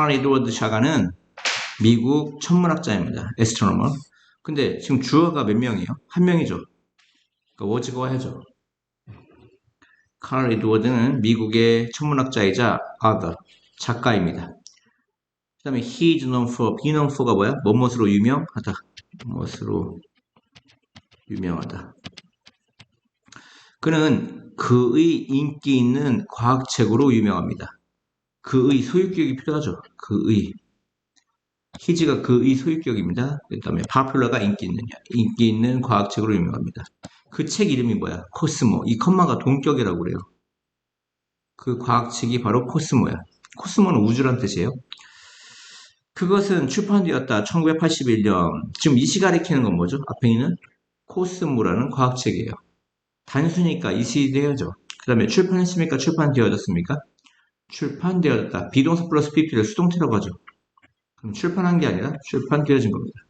칼 에드워드 샤가는 미국 천문학자입니다. 에스트로너머. 근데 지금 주어가 몇 명이에요? 한 명이죠. 그러니까 워즈가 와야죠. 칼 에드워드는 미국의 천문학자이자 author, 작가입니다. 그 다음에 he is known for, be known for가 뭐야? 뭐뭇으로 유명하다. 무엇으로 유명하다. 그는 그의 인기 있는 과학책으로 유명합니다. 그의 소유격이 필요하죠. 그의. 히지가 그의 소유격입니다. 그 다음에 popular가 인기 있느냐. 인기 있는 과학책으로 유명합니다. 그 책 이름이 뭐야? 코스모. 이 컴마가 동격이라고 그래요. 그 과학책이 바로 코스모야. 코스모는 우주란 뜻이에요. 그것은 출판되었다. 1981년. 지금 이 시 가리키는 건 뭐죠? 앞에 있는 코스모라는 과학책이에요. 단수니까 이시 되어죠. 그 다음에 출판했습니까? 출판되어졌습니까? 출판되어졌다. 비동사 플러스 pp를 수동태라고 하죠. 그럼 출판한 게 아니라 출판되어진 겁니다.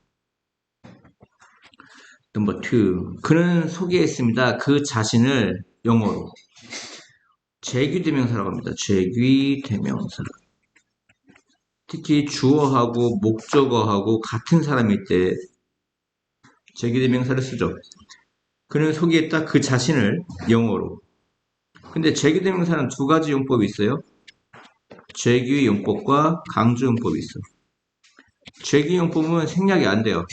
넘버 2. 그는 소개했습니다. 그 자신을 영어로 재귀대명사라고 합니다. 재귀대명사. 특히 주어하고 목적어하고 같은 사람일 때 재귀대명사를 쓰죠. 그는 소개했다 그 자신을 영어로. 근데 재귀대명사는 두 가지 용법이 있어요. 재귀 용법과 강조 용법이 있어. 재귀 용법은 생략이 안 돼요.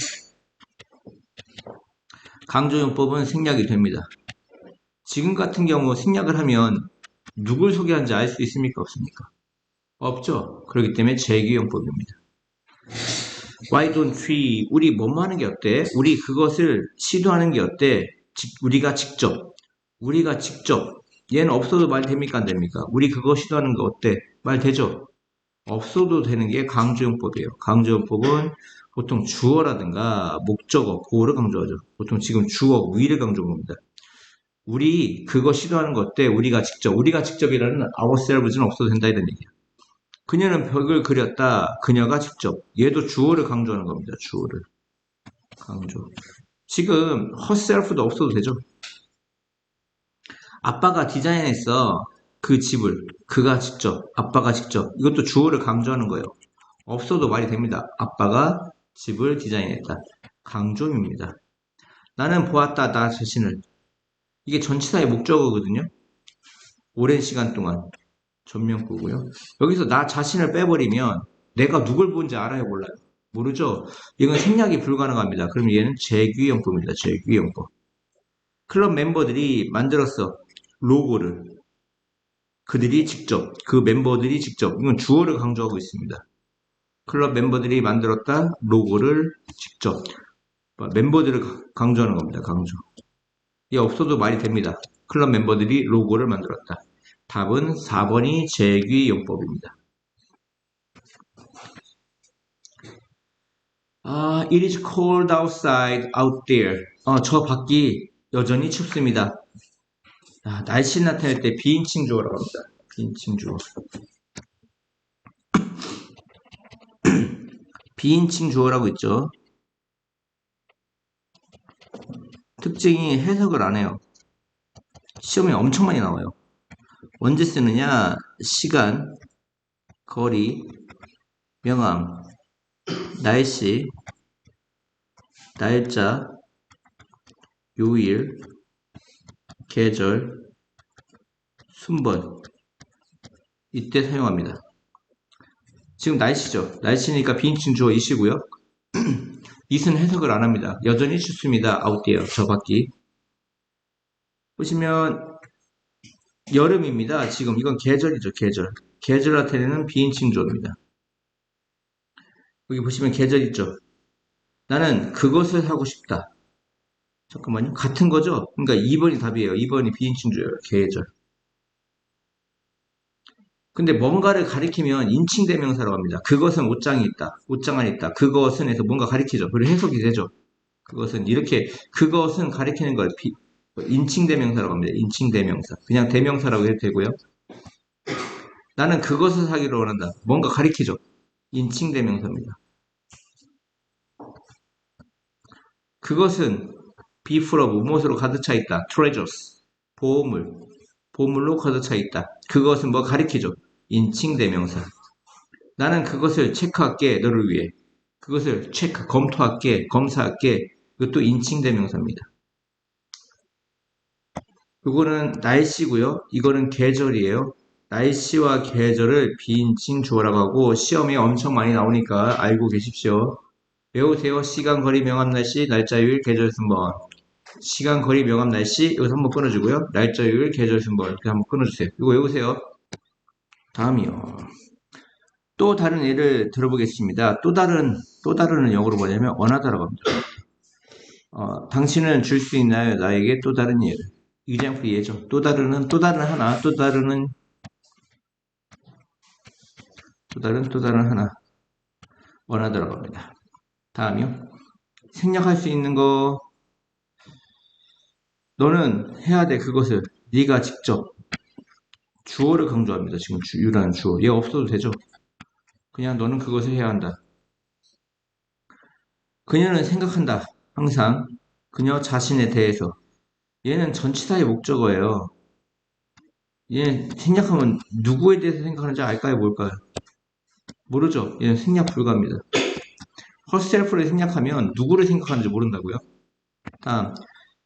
강조 용법은 생략이 됩니다. 지금 같은 경우 생략을 하면 누굴 소개하는지 알 수 있습니까? 없습니까? 없죠. 그렇기 때문에 재귀 용법입니다. Why don't we? 우리 뭐뭐 하는 게 어때? 우리 그것을 시도하는 게 어때? 직- 우리가 직접. 우리가 직접. 얘는 없어도 말 됩니까? 안 됩니까? 우리 그거 시도하는 거 어때? 말 되죠? 없어도 되는 게 강조용법이에요. 강조용법은 보통 주어라든가 목적어, 고를 강조하죠. 보통 지금 주어, 위를 강조한 겁니다. 우리 그거 시도하는 거 어때? 우리가 직접. 우리가 직접이라는 ourselves는 없어도 된다 이런 얘기야. 그녀는 벽을 그렸다. 그녀가 직접. 얘도 주어를 강조하는 겁니다. 주어를. 강조. 지금 herself도 없어도 되죠. 아빠가 디자인했어. 그 집을. 그가 직접. 아빠가 직접. 이것도 주어를 강조하는 거예요. 없어도 말이 됩니다. 아빠가 집을 디자인했다. 강조입니다. 나는 보았다. 나 자신을. 이게 전치사의 목적어거든요. 오랜 시간 동안. 전면구고요. 여기서 나 자신을 빼버리면 내가 누굴 본지 알아요, 몰라요? 모르죠? 이건 생략이 불가능합니다. 그럼 얘는 재규형법입니다. 재규형법. 클럽 멤버들이 만들었어. 로고를. 그들이 직접, 그 멤버들이 직접. 이건 주어를 강조하고 있습니다. 클럽 멤버들이 만들었다. 로고를 직접. 멤버들을 가- 강조하는 겁니다. 강조. 이게 없어도 말이 됩니다. 클럽 멤버들이 로고를 만들었다. 답은 4번이 재규용법입니다. 아, it is cold outside, out there. 어, 저 밖이 여전히 춥습니다. 아, 날씨 나타낼 때 비인칭 주어라고 합니다. 비인칭 주어. 비인칭 주어라고 있죠. 특징이 해석을 안 해요. 시험에 엄청 많이 나와요. 언제 쓰느냐? 시간, 거리, 명암, 날씨, 날짜, 요일, 계절, 순번 이때 사용합니다. 지금 날씨죠. 날씨니까 비인칭 주어 이시고요. 이은 해석을 안 합니다. 여전히 춥습니다. 아웃디어 저 밖이. 보시면 여름입니다. 지금 이건 계절이죠. 계절. 계절 나타내는 비인칭 주어입니다. 여기 보시면 계절 있죠. 나는 그것을 하고 싶다. 잠깐만요. 같은 거죠? 그러니까 2번이 답이에요. 2번이 비인칭 주어예요. 계절. 근데 뭔가를 가리키면 인칭 대명사라고 합니다. 그것은 옷장이 있다. 옷장 안에 있다. 그것은 해서 뭔가 가리키죠. 그리고 해석이 되죠. 그것은 이렇게 그것은 가리키는 걸 비- 인칭 대명사라고 합니다. 인칭 대명사. 그냥 대명사라고 해도 되고요. 나는 그것을 사기로 원한다. 뭔가 가리키죠. 인칭 대명사입니다. 그것은 of 무엇으로 가득 차 있다. treasures. 보물. 보물로 가득 차 있다. 그것은 뭐 가리키죠. 인칭 대명사. 나는 그것을 체크할게, 너를 위해. 그것을 체크, 검토할게, 검사할게. 이것도 인칭 대명사입니다. 이거는 날씨고요. 이거는 계절이에요. 날씨와 계절을 비인칭 주어라고 하고 시험에 엄청 많이 나오니까 알고 계십시오. 외우세요. 시간, 거리, 명암, 날씨, 날짜, 요일, 계절, 순번. 시간, 거리, 명암, 날씨 여기서 한번 끊어주고요. 날짜, 요일, 계절, 순번 이렇게 한번 끊어주세요. 이거 외우세요. 다음이요. 또 다른 예를 들어보겠습니다. 또 다른 또 다른은 영어로 뭐냐면 원하다라고 합니다. 어, 당신은 줄 수 있나요? 나에게 또 다른 예를. example 예죠. 또 다른은 또 다른 하나, 또 다른은 또 다른 또 다른 하나 원하다라고 합니다. 다음이요. 생략할 수 있는 거 너는 해야 돼 그것을 네가 직접 주어를 강조합니다. 지금 주, 유라는 주어. 얘 없어도 되죠. 그냥 너는 그것을 해야 한다. 그녀는 생각한다. 항상 그녀 자신에 대해서. 얘는 전치사의 목적어예요. 얘 생략하면 누구에 대해서 생각하는지 알까요? 뭘까요? 모르죠. 얘는 생략 불가합니다. herself를 생략하면 누구를 생각하는지 모른다고요? 다음,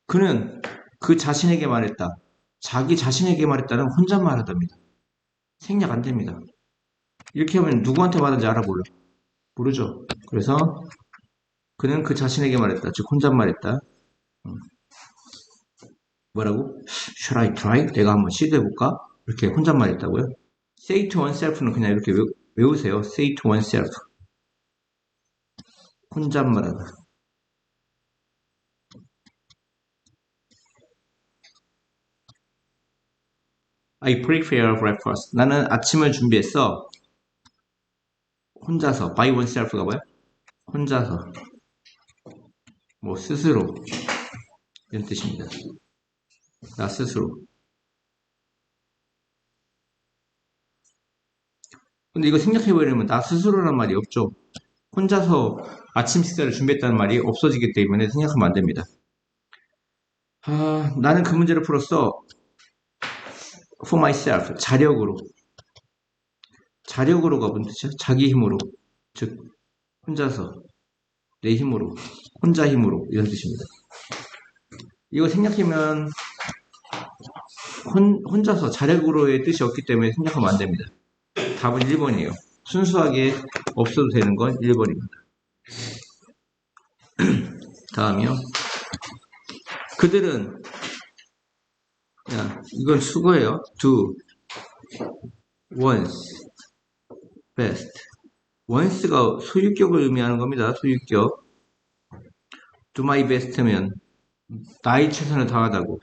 그는 그 자신에게 말했다. 자기 자신에게 말했다는 혼잣말 하답니다. 생략 안 됩니다. 이렇게 하면 누구한테 말하는지 알아 몰라. 모르죠. 그래서 그는 그 자신에게 말했다. 즉 혼잣말했다. 음. 뭐라고? Should I try? 내가 한번 시도해볼까? 이렇게 혼잣말했다고요? Say to oneself는 그냥 이렇게 외우, 외우세요. Say to oneself. 혼잣말하다. I prepare breakfast. 나는 아침을 준비했어. 혼자서. by oneself가 뭐야? 혼자서. 뭐 스스로. 이런 뜻입니다. 나 스스로. 근데 이거 생략해버리면 나 스스로란 말이 없죠. 혼자서 아침 식사를 준비했다는 말이 없어지기 때문에 생각하면 안 됩니다. 아, 나는 그 문제를 풀었어. For myself. 자력으로. 자력으로가 뭔 뜻이야? 자기 힘으로. 즉, 혼자서. 내 힘으로. 혼자 힘으로. 이런 뜻입니다. 이거 생략하면 혼, 혼자서 자력으로의 뜻이 없기 때문에 생략하면 안 됩니다. 답은 1번이에요. 순수하게 없어도 되는 건 1번입니다. 다음이요. 그들은 야, 이건 수거예요. do once best once가 소유격을 의미하는 겁니다. 소유격 do my best면 나의 최선을 다하다고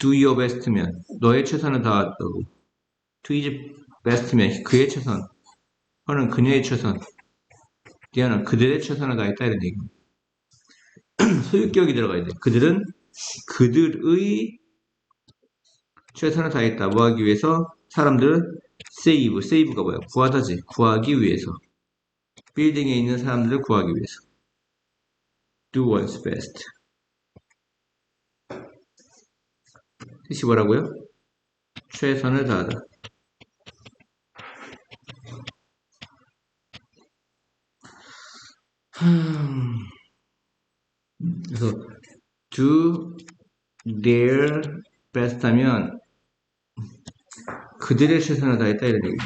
do your best면 너의 최선을 다하다고 to his best면 그의 최선 허는 그녀의 최선 디아는 그들의 최선을 다했다 이런 얘기입니다. 소유격이 들어가야 돼. 그들은 그들의 최선을 다했다. 뭐 하기 위해서? 사람들을 save, save가 뭐야? 구하다지. 구하기 위해서. 빌딩에 있는 사람들을 구하기 위해서. do one's best. 뜻이 뭐라고요? 최선을 다하다. 그래서 do their best 하면 그들의 최선을 다했다 이런 얘기입니다.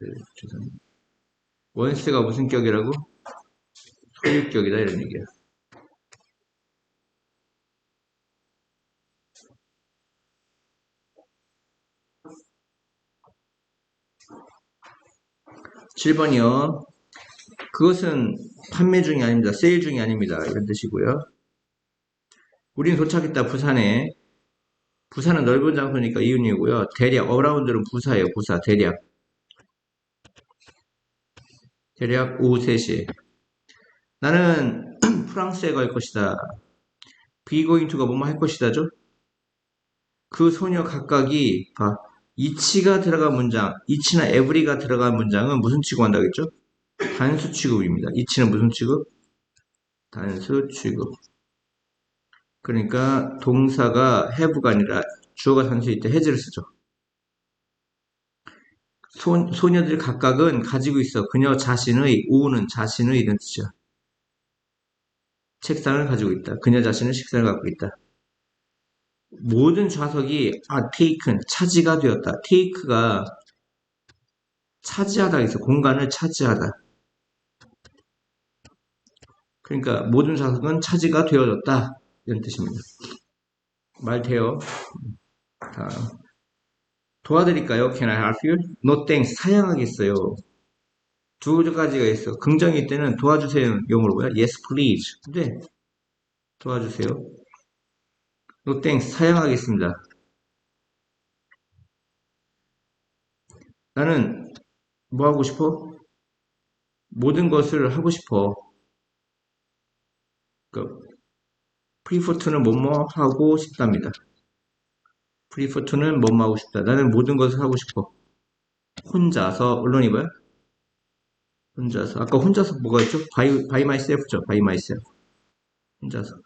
네, 최선. 원스가 무슨 격이라고? 소유격이다 이런 얘기야. 7번이요. 그것은 판매 중이 아닙니다. 세일 중이 아닙니다. 이런 뜻이고요. 우린 도착했다. 부산에. 부산은 넓은 장소니까 이윤이고요. 대략 어라운드는 부사예요. 부사 대략. 대략 오후 3시. 나는 프랑스에 갈 것이다. to가 뭐뭐 할 것이다죠? 그 소녀 각각이 봐. 이치가 들어간 문장, 이치나 every가 들어간 문장은 무슨 취급한다고 했죠? 단수 취급입니다. 이치는 무슨 취급? 단수 취급. 그러니까 동사가 have가 아니라 주어가 단수일 때 has를 쓰죠. 소, 소녀들 각각은 가지고 있어. 그녀 자신의, 우는 자신의 이런 뜻이야. 책상을 가지고 있다. 그녀 자신은 식상을 갖고 있다. 모든 좌석이 아 taken 차지가 되었다. take가 차지하다 있어. 공간을 차지하다. 그러니까 모든 좌석은 차지가 되어졌다. 이런 뜻입니다. 말 돼요. 다음. 도와드릴까요? Can I help you? No thanks. 사양하겠어요. 두 가지가 있어. 긍정일 때는 도와주세요. 용어로 뭐야? Yes, please. 근데 도와주세요. No thanks. 사양하겠습니다. 나는 뭐 하고 싶어? 모든 것을 하고 싶어. 그 to는 뭐뭐 하고 싶답니다. to는 뭐뭐 하고 싶다. 나는 모든 것을 하고 싶어. 혼자서 언론이 뭐야? 혼자서 아까 혼자서 뭐가 있죠? by, by myself죠. by myself. 혼자서.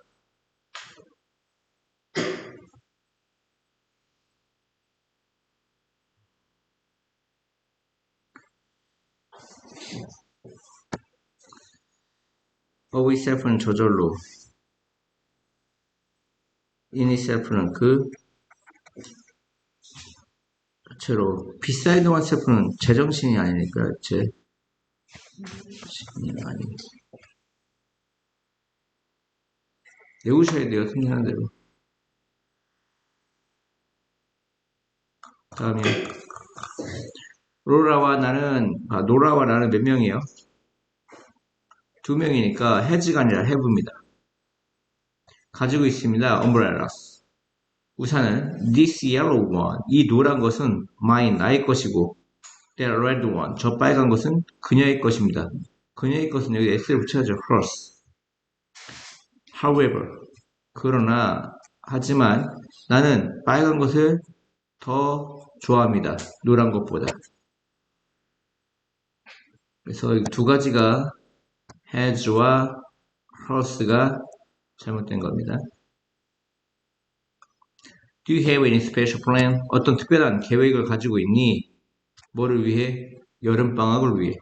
of itself는 저절로 itself는 그 자체로 beside oneself는 제정신이 아니니까 제정신이 아니 외우셔야 돼요 생각하는 대로 다음에 로라와 나는 아, 노라와 나는 몇 명이에요? 두 명이니까 해지가 아니라 해부입니다. 가지고 있습니다. umbrellas. 우산은 this yellow one. 이 노란 것은 mine, 나의 것이고 that red one. 저 빨간 것은 그녀의 것입니다. 그녀의 것은 여기 s를 붙여야죠. hers. however. 그러나 하지만 나는 빨간 것을 더 좋아합니다. 노란 것보다. 그래서 이두 가지가 has와 hers가 잘못된 겁니다. Do you have any special plan? 어떤 특별한 계획을 가지고 있니? 뭐를 위해? 여름방학을 위해.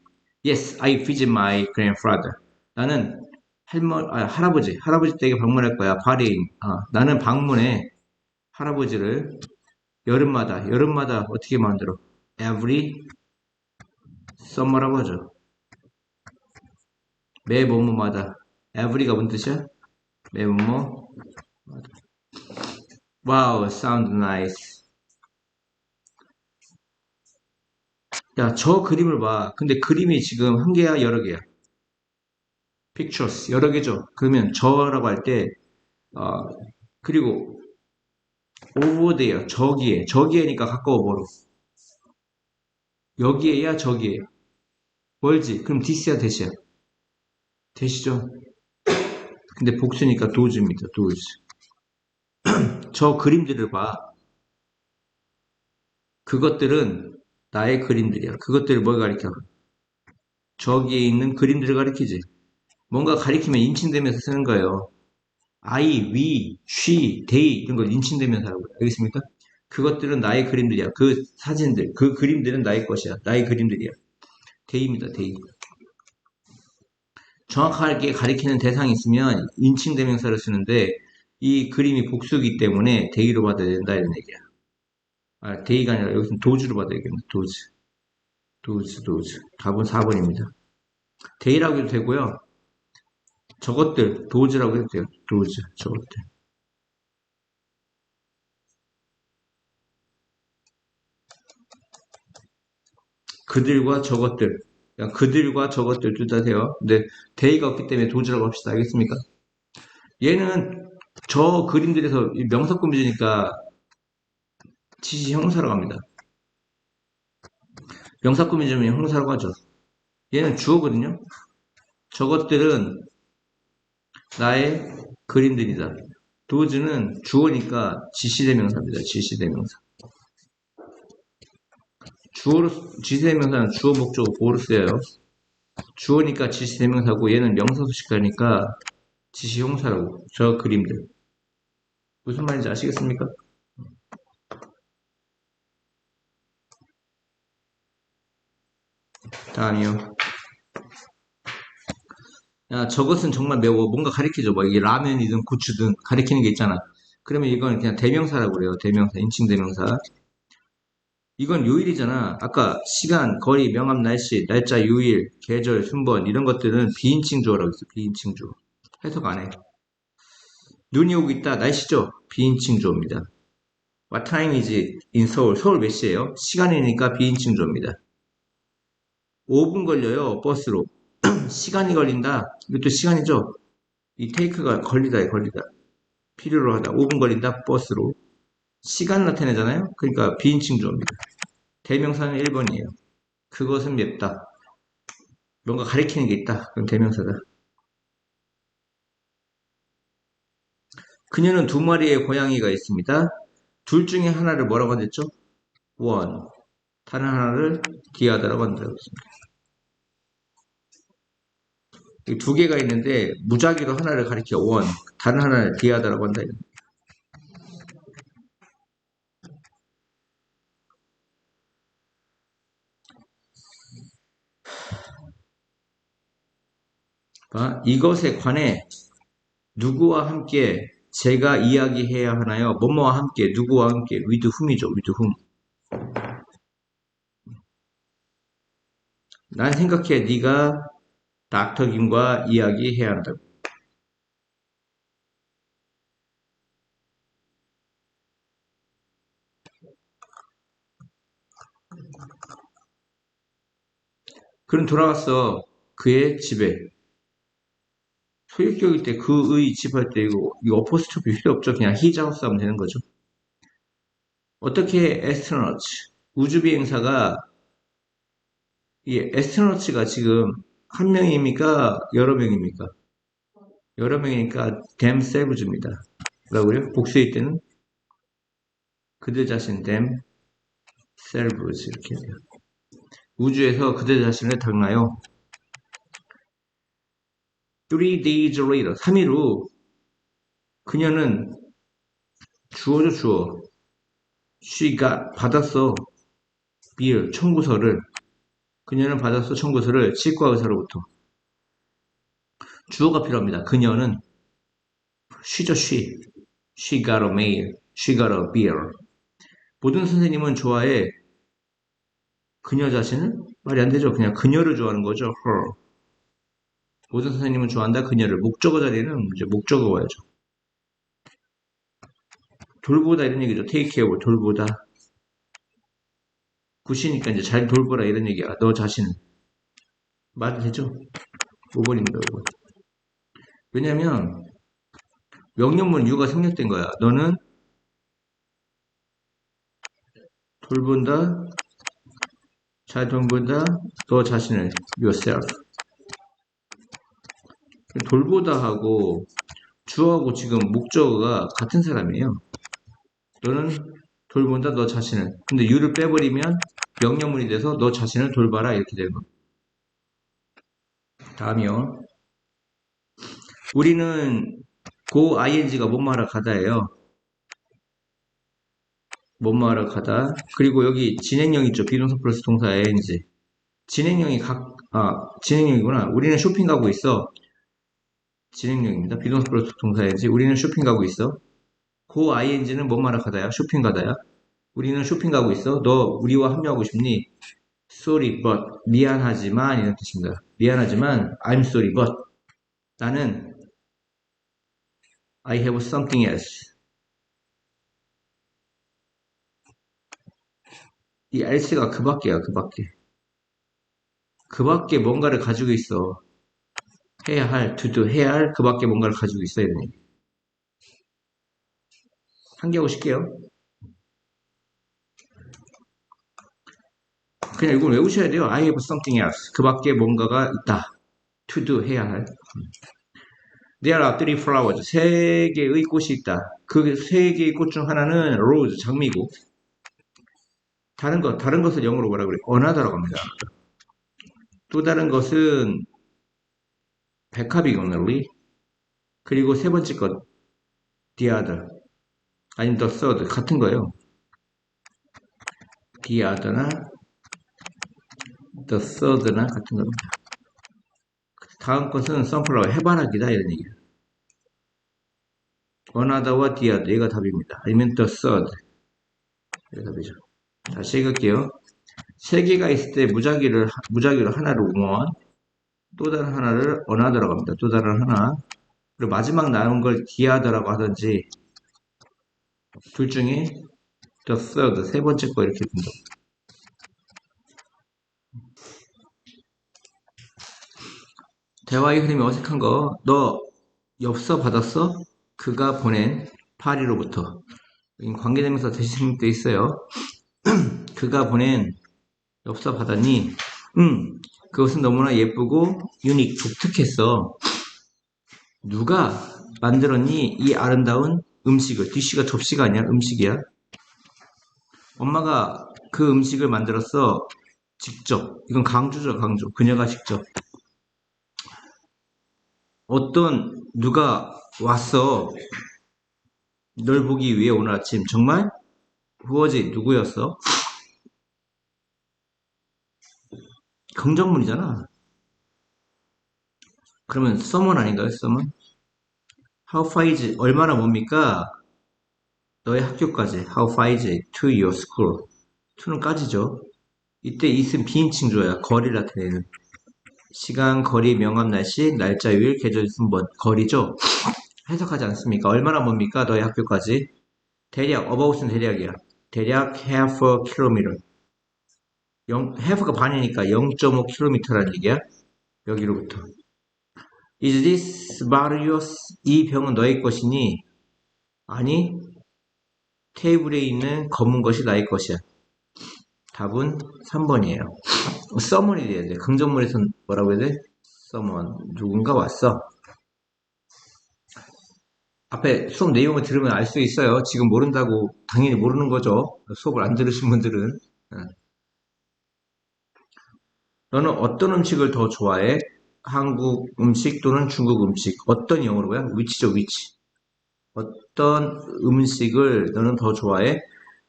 Yes, I visit my grandfather. 나는 할머, 아, 할아버지, 할아버지 댁에 방문할 거야. 파리인. 아, 나는 방문해. 할아버지를 여름마다, 여름마다 어떻게 만들어? Every summer라고 하죠. 매 뭐뭐마다. Every가 뭔 뜻이야? 매 뭐뭐. 와우, sound nice. 야, 저 그림을 봐. 근데 그림이 지금 한 개야, 여러 개야? pictures, 여러 개죠. 그러면 저라고 할 때, 어, 그리고 over there, 저기에, 저기에니까 가까워 멀어. 여기에야, 저기에야. 멀지? 그럼 this야, that이야? 되시죠? 근데 복수니까 도즈입니다. 도즈. 저 그림들을 봐. 그것들은 나의 그림들이야. 그것들을 뭘 가리켜? 저기에 있는 그림들을 가리키지. 뭔가 가리키면 인칭되면서 쓰는 거예요. I, we, she, they 이런 걸 인칭되면서 하라고요. 알겠습니까? 그것들은 나의 그림들이야. 그 사진들, 그 그림들은 나의 것이야. 나의 그림들이야. they입니다. they. 정확하게 가리키는 대상이 있으면 인칭 대명사를 쓰는데 이 그림이 복수기 때문에 대의로 받아야 된다 이런 얘기야. 아, 대의가 아니라 여기서는 도주로 받아야겠네. 도주. 도주, 도주. 답은 4번입니다. 대의라고 해도 되고요. 저것들, 도주라고 해도 돼요. 도주, 저것들. 그들과 저것들. 그들과 저것들 둘 다 돼요. 근데 대의가 없기 때문에 도주라고 합시다. 알겠습니까? 얘는 저 그림들에서 명사구문이니까 지시 형사라고 합니다. 명사구문이면 형사라고 하죠. 얘는 주어거든요. 저것들은 나의 그림들이다. 도즈는 주어니까 지시대명사입니다. 지시대명사. 주어로 지시대명사는 주어 목적어 보호로 쓰여요. 주어니까 지시대명사고 얘는 명사 수식하니까 지시형사라고 저 그림들 무슨 말인지 아시겠습니까? 다음이요. 야, 저것은 정말 매워. 뭔가 가리키죠. 뭐, 이게 라면이든 고추든 가리키는 게 있잖아. 그러면 이건 그냥 대명사라고 그래요. 대명사, 인칭 대명사. 이건 요일이잖아. 아까 시간, 거리, 명암, 날씨, 날짜, 요일, 계절, 순번 이런 것들은 비인칭 주어라고 했어. 비인칭 주어. 해석 안 해. 눈이 오고 있다. 날씨죠. 비인칭 주어입니다. What time is it in Seoul? 서울 몇 시예요? 시간이니까 비인칭 주어입니다. 5분 걸려요. 버스로. 시간이 걸린다. 이것도 시간이죠. 이 테이크가 걸리다, 걸리다. 필요로 하다. 5분 걸린다. 버스로. 시간 나타내잖아요. 그러니까 비인칭 주어입니다. 대명사는 1번이에요. 그것은 맵다. 뭔가 가리키는 게 있다. 그럼 대명사다. 그녀는 두 마리의 고양이가 있습니다. 둘 중에 하나를 뭐라고 하셨죠? 원. 다른 하나를 디아다라고 한다고 했습니다. 두 개가 있는데 무작위로 하나를 가리켜 원, 다른 하나를 디아다라고 한다. 이것에 관해 누구와 함께 제가 이야기해야 하나요? 뭐뭐와 함께, 누구와 함께, with whom이죠, with whom. 난 생각해, 네가 닥터 김과 이야기해야 한다고. 그럼 돌아갔어. 그의 집에. 소유격일 때 그의 집할 때 이거, 이거 어포스트로피 필요 없죠. 그냥 히자우스 하면 되는 거죠. 어떻게 에스트로너츠 우주 비행사가 이 에스트로너츠가 지금 한 명입니까? 여러 명입니까? 여러 명이니까 댐 세브즈입니다. 뭐라고요? 복수일 때는 그들 자신 댐 셀브즈 이렇게 해요. 우주에서 그들 자신을 닮나요? Three days later, 3일 후 그녀는 주어죠 주어 she가 받았어. 비를 청구서를. 그녀는 받았어 청구서를 치과 의사로부터. 주어가 필요합니다. 그녀는 she죠 she she got a mail she got a beer 모든 선생님은 좋아해. 그녀 자신은 말이 안 되죠. 그냥 그녀를 좋아하는 거죠. her 모든 선생님은 좋아한다 그녀를 목적어 자리에는 이제 목적어 와야죠. 돌보다 이런 얘기죠. take care 돌보다 굿이니까 이제 잘 돌보라 이런 얘기야. 너 자신은 말이 되죠? 5번입니다. 5번. 왜냐면 명령문 유가 생략된 거야. 너는 돌본다 잘 돌본다 너 자신을 yourself 돌보다 하고 주하고 지금 목적어가 같은 사람이에요. 너는 돌본다 너 자신을. 근데 you를 빼버리면 명령문이 돼서 너 자신을 돌봐라 이렇게 되는 거. 다음이요. 우리는 고 ing가 뭐뭐하러 가다예요. 뭐뭐하러 가다. 그리고 여기 진행형 있죠. 비동사 플러스 동사 ing. 진행형이 각, 아, 진행형이구나. 우리는 쇼핑 가고 있어. 진행형입니다. 비동사 플러스 동사인지 우리는 쇼핑 가고 있어. 고 ing는 뭔 말을 가다야? 쇼핑 가다야. 우리는 쇼핑 가고 있어. 너 우리와 합류하고 싶니? Sorry, but 미안하지만 이런 뜻입니다. 미안하지만 I'm sorry, but 나는 I have something else. 이 else가 그 밖에야, 그 밖에. 그 밖에 뭔가를 가지고 있어. 해야 할, do, 해야 할, 그 밖에 뭔가를 가지고 있어야 되니. 한개하고 쉴게요. 그냥 이걸 외우셔야 돼요. I have something else. 그 밖에 뭔가가 있다. to do, 해야 할. There are three flowers. 세 개의 꽃이 있다. 그 세 개의 꽃 중 하나는 rose, 장미고. 다른 것, 다른 것을 영어로 뭐라 그래? another라고 합니다. 또 다른 것은 백합이건널리 그리고 세 번째 것 other 아니면 the third 같은 거예요. other나 the third나 같은 겁니다. 다음 것은 선플라워 해바라기다 이런 얘기예요. the other 얘가 답입니다. 아니면 the third 얘가 답이죠. 다시 읽을게요. 세 개가 있을 때 무작위를 무작위로 하나를 원, 또 다른 하나를 another라고 합니다. 또 다른 하나. 그리고 마지막 나온 걸 other라고 하든지 둘 중에 the third 세 번째 거 이렇게 된다. 대화의 흐름이 어색한 거, 너 엽서 받았어? 그가 보낸 파리로부터. 관계되면서 대신 돼 있어요. 그가 보낸 엽서 받았니? 응, 그것은 너무나 예쁘고 유닉, 독특했어. 누가 만들었니? 이 아름다운 음식을. 디쉬가 접시가 아니야, 음식이야. 엄마가 그 음식을 만들었어. 직접. 이건 강조죠, 강조. 그녀가 직접. 어떤 누가 왔어. 널 보기 위해 오늘 아침. 정말? 후어지 누구였어? 긍정문이잖아. 그러면 someone 아닌가요? someone? How far is 얼마나 뭡니까? 너의 학교까지. How far is to your school? to는 까지죠. 이때 is은 비인칭조야. 거리를 나타내는. 시간, 거리, 명암, 날씨, 날짜, 요일, 계절, 순 번, 거리죠. 해석하지 않습니까? 얼마나 멉니까? 너의 학교까지. 대략, about은 대략이야. 대략 half a kilometer. 0, half가 반이니까 0.5km라는 얘기야. 여기로부터. Is this Marius? 이 병은 너의 것이니? 아니, 테이블에 있는 검은 것이 나의 것이야. 답은 3번이에요. someone이 돼야 돼. 긍정문에선 뭐라고 해야 돼? someone. 누군가 왔어. 앞에 수업 내용을 들으면 알 수 있어요. 지금 모른다고 당연히 모르는 거죠. 수업을 안 들으신 분들은. 너는 어떤 음식을 더 좋아해? 한국 음식 또는 중국 음식. 어떤 영어로요? 위치죠, 위치. 어떤 음식을 너는 더 좋아해?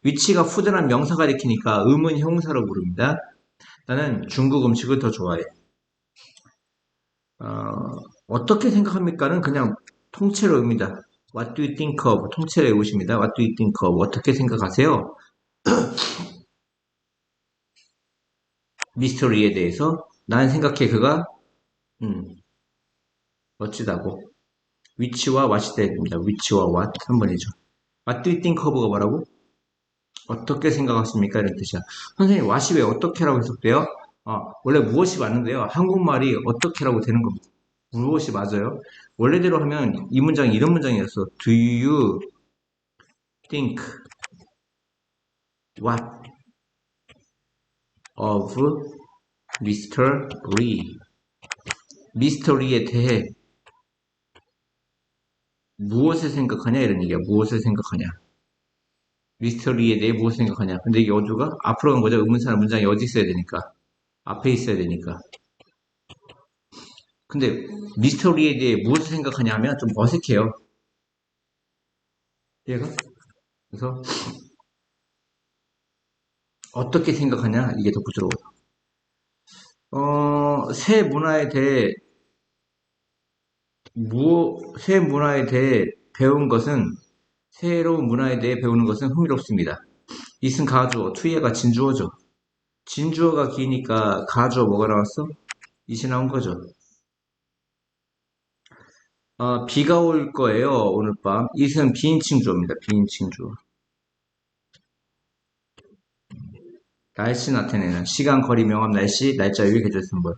위치가 푸드란 명사가 되키니까 음은 형사로 부릅니다. 나는 중국 음식을 더 좋아해. 어, 떻게 생각합니까는 그냥 통째로 옵니다. What do you think of? 통째로 외우십니다. What do you think of? 어떻게 생각하세요? 미스터리에 대해서 난 생각해 그가 음, 멋지다고 위치와 what이 됩니다. 위치와 what 한 번이죠. Think of가 뭐라고? 어떻게 생각하십니까? 이런 뜻이야. 선생님, what이 왜 어떻게라고 해석돼요? 아, 원래 무엇이 맞는데요. 한국말이 어떻게라고 되는 겁니다. 무엇이 맞아요? 원래대로 하면 이 문장이 이런 문장이었어. Do you think what of Mr. Lee? 미스터 리에 대해 무엇을 생각하냐 이런 얘기야. 무엇을 생각하냐. 미스터 리에 대해 무엇을 생각하냐. 근데 이게 어조가 앞으로 간 거죠. 의문사나 문장이 어디 있어야 되니까. 앞에 있어야 되니까. 근데 미스터 리에 대해 무엇을 생각하냐 하면 좀 어색해요. 얘가? 그래서 어떻게 생각하냐 이게 더 부드러워요. 어, 새 문화에 대해 무, 새 문화에 대해 배운 것은 새로운 문화에 대해 배우는 것은 흥미롭습니다. 이승 가주어, 투예가 진주어죠. 진주어가 기니까 가주어 뭐가 나왔어? 이시 나온 거죠. 어, 비가 올 거예요. 오늘 밤. 이승 비인칭 주어입니다. 비인칭 주어. 날씨 나타내는 시간, 거리, 명암, 날씨, 날짜, 요일, 계절, 순번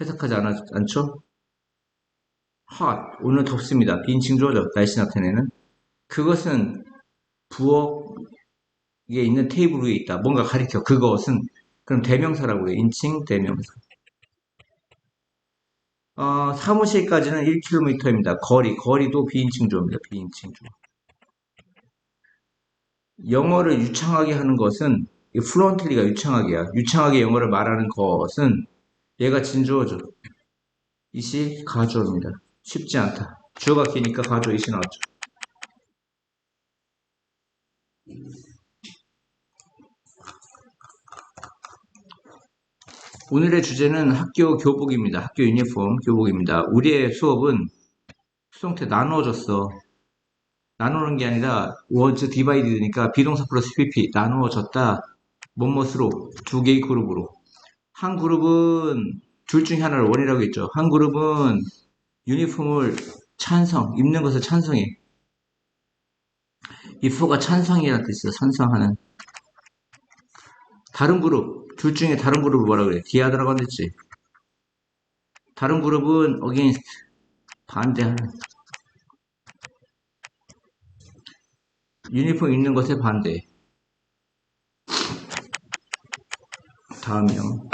해석하지 않, 않죠? hot 오늘 덥습니다. 비인칭 주어죠. 날씨 나타내는 그것은 부엌에 있는 테이블 위에 있다. 뭔가 가리켜. 그것은 그럼 대명사라고 해요. 인칭 대명사. 어, 사무실까지는 1km입니다. 거리, 거리도 비인칭 주어입니다. 비인칭 주어. 영어를 유창하게 하는 것은 이 플루언틀리가 유창하게야. 유창하게 영어를 말하는 것은 얘가 진주어죠. 이시 가주어입니다. 쉽지 않다. 주어가 기니까 가주어 이시 나왔죠. 오늘의 주제는 학교 교복입니다. 학교 유니폼 교복입니다. 우리의 수업은 수동태 나누어졌어. 나누는 게 아니라 was divided니까 비동사 플러스 pp 나누어졌다. 뭐뭇으로 두 개의 그룹으로 한 그룹은 둘 중에 하나를 원이라고 했죠. 한 그룹은 유니폼을 찬성 입는 것을 찬성해. if가 찬성이라는 뜻이야. 찬성하는. 다른 그룹 둘 중에 다른 그룹을 뭐라 그래? 디아드라고 했지. 다른 그룹은 against 반대하는. 유니폼 입는 것에 반대. 다음이요.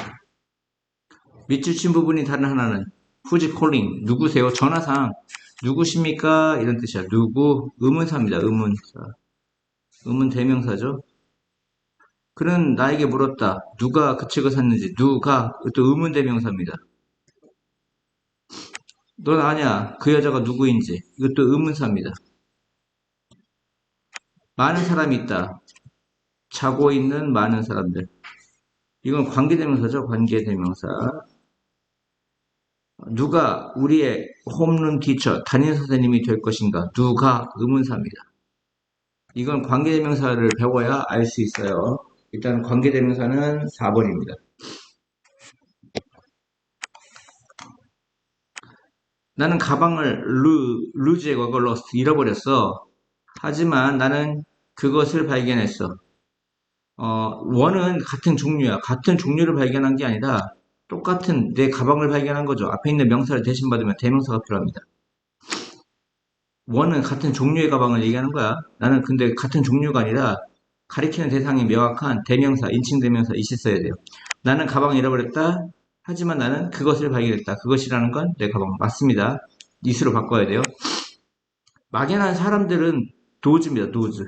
밑줄친 부분이 다른 하나는 who's calling 누구세요? 전화상 누구십니까? 이런 뜻이야. 누구 의문사입니다. 의문사. 의문 대명사죠. 그는 나에게 물었다. 누가 그 책을 샀는지. 누가 또 의문 대명사입니다. 넌 아냐? 그 여자가 누구인지. 이것도 의문사입니다. 많은 사람이 있다. 자고 있는 많은 사람들. 이건 관계대명사죠. 관계대명사. 누가 우리의 홈런 티처, 담임 선생님이 될 것인가? 누가 의문사입니다. 이건 관계대명사를 배워야 알 수 있어요. 일단 관계대명사는 4번입니다. 나는 가방을 루, 루즈의 과거 lost 잃어버렸어. 하지만 나는 그것을 발견했어. 어, 원은 같은 종류야. 같은 종류를 발견한 게 아니라 똑같은 내 가방을 발견한 거죠. 앞에 있는 명사를 대신 받으면 대명사가 필요합니다. 원은 같은 종류의 가방을 얘기하는 거야. 나는 근데 같은 종류가 아니라 가리키는 대상이 명확한 대명사, 인칭 대명사 이시 써야 돼요. 나는 가방을 잃어버렸다. 하지만 나는 그것을 발견했다. 그것이라는 건 내 가방 맞습니다. 이수로 바꿔야 돼요. 막연한 사람들은 도즈입니다. 도즈.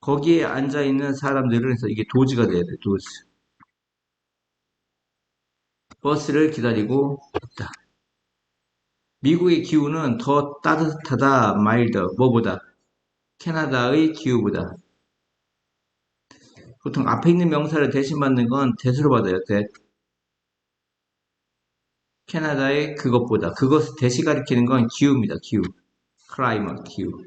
어. 거기에 앉아 있는 사람들은 해서 이게 도즈가 돼야 돼. 도즈. 버스를 기다리고 있다. 미국의 기후는 더 따뜻하다, 마일더, 뭐보다? 캐나다의 기후보다. 보통 앞에 있는 명사를 대신 받는 건 대수로 받아요, 대. 캐나다의 그것보다. 그것을 대시 가리키는 건 기후입니다, 기후. 클라이머, 기후.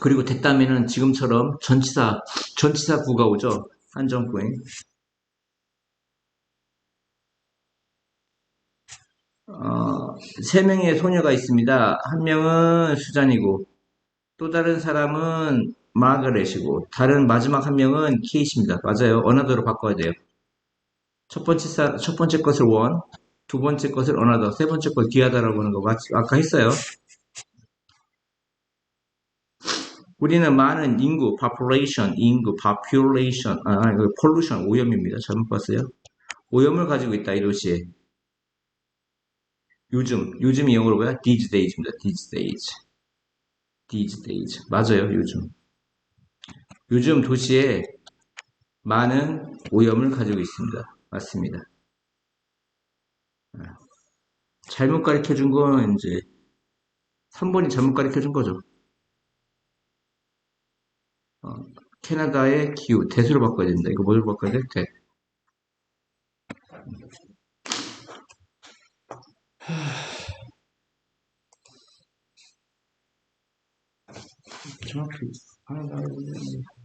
그리고 됐다면은 지금처럼 전치사, 전치사 구가 오죠. 한정구에. 어, 세 명의 소녀가 있습니다. 한 명은 수잔이고, 또 다른 사람은 마그렛이고, 다른 마지막 한 명은 케이시입니다. 맞아요. 어나더로 바꿔야 돼요. 첫 번째, 사, 첫 번째 것을 원, 두 번째 것을 어나더, 세 번째 것 귀하다라고 하는 거 맞, 아까 했어요. 우리는 많은 인구, population, 인구, population, 아, 이거 pollution, 오염입니다. 잘못 봤어요. 오염을 가지고 있다, 이 도시에. 요즘, 요즘이 영어로 뭐야? these days입니다. these days. these days. 맞아요, 요즘. 요즘 도시에 많은 오염을 가지고 있습니다. 맞습니다. 잘못 가르쳐 준 건 이제 3번이 잘못 가르쳐 준 거죠. 어, 캐나다의 기후, 대수로 바꿔야 된다. 이거 뭐로 바꿔야 돼? 대. 정확히 하나 나와야 되는데.